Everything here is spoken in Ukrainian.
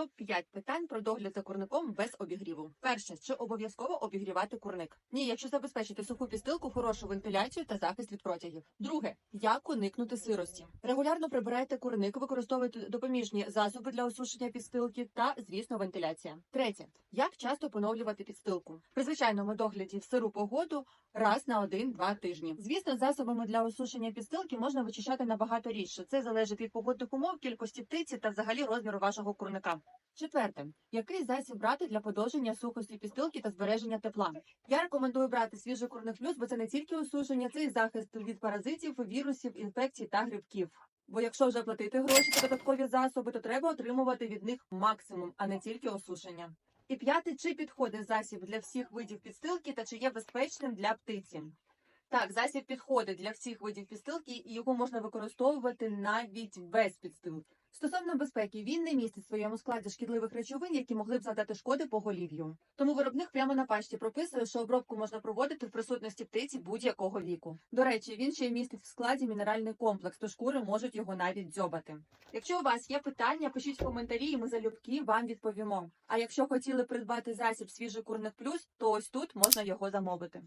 топ-5 питань про догляд за курником без обігріву. Перше, чи обов'язково обігрівати курник? Ні, якщо забезпечити суху підстилку, хорошу вентиляцію та захист від протягів. Друге, як уникнути сирості. Регулярно прибирайте курник, використовуйте допоміжні засоби для осушення підстилки та, звісно, вентиляція. Третє, як часто поновлювати підстилку. При звичайному догляді в сиру погоду раз на один-два тижні. Звісно, засобами для осушення підстилки можна вичищати набагато рідше. Це залежить від погодних умов, кількості птиці та взагалі розміру вашого курника. Четверте, який засіб брати для подовження сухості підстилки та збереження тепла? Я рекомендую брати свіжий курник плюс, бо це не тільки осушення, це і захист від паразитів, вірусів, інфекцій та грибків. Бо якщо вже платити гроші за додаткові засоби, то треба отримувати від них максимум, а не тільки осушення. І п'яте, чи підходить засіб для всіх видів підстилки та чи є безпечним для птиці? Так, засіб підходить для всіх видів підстилки, і його можна використовувати навіть без підстилки. Стосовно безпеки, він не містить в своєму складі шкідливих речовин, які могли б завдати шкоди поголів'ю. Тому виробник прямо на пачці прописує, що обробку можна проводити в присутності птиці будь-якого віку. До речі, він ще й містить в складі мінеральний комплекс, то шкури можуть його навіть дзьобати. Якщо у вас є питання, пишіть в коментарі, і ми залюбки вам відповімо. А якщо хотіли придбати засіб свіжий курник плюс, то ось тут можна його замовити.